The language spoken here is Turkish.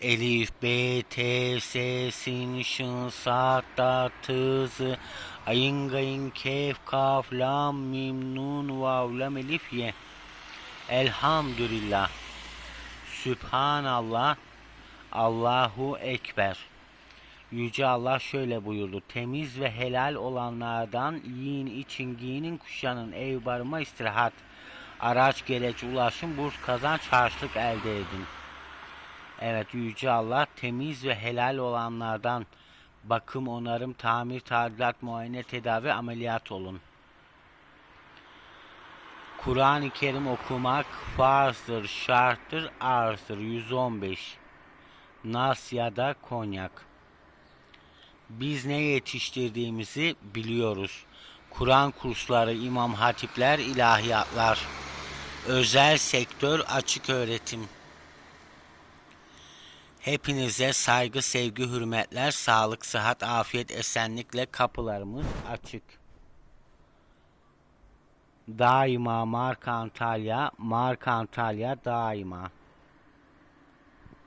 Elif, B, T, S, Sin, Şın, Sa, Ta, Tı, Zı, Ayın, Gayın, Kef, Kaf, Lam, Mim, Nun, Vav, Lam, Elif, Ye. Elhamdülillah. Sübhanallah. Allahu Ekber. Yüce Allah şöyle buyurdu. Temiz ve helal olanlardan yiyin, için, giyinin, kuşanın, ev barınma, istirahat, araç, gereç, ulaşım, burs, kazanç, harçlık elde edin. Evet Yüce Allah temiz ve helal olanlardan bakım, onarım, tamir, tadilat, muayene, tedavi, ameliyat olun. Kur'an-ı Kerim okumak farzdır, şarttır, arzdır. 115. Nas ya da konyak. Biz ne yetiştirdiğimizi biliyoruz. Kur'an kursları, imam hatipler, ilahiyatlar, özel sektör, açık öğretim. Hepinize saygı, sevgi, hürmetler, sağlık, sıhhat, afiyet, esenlikle kapılarımız açık. Daima Mark Antalya, Mark Antalya daima.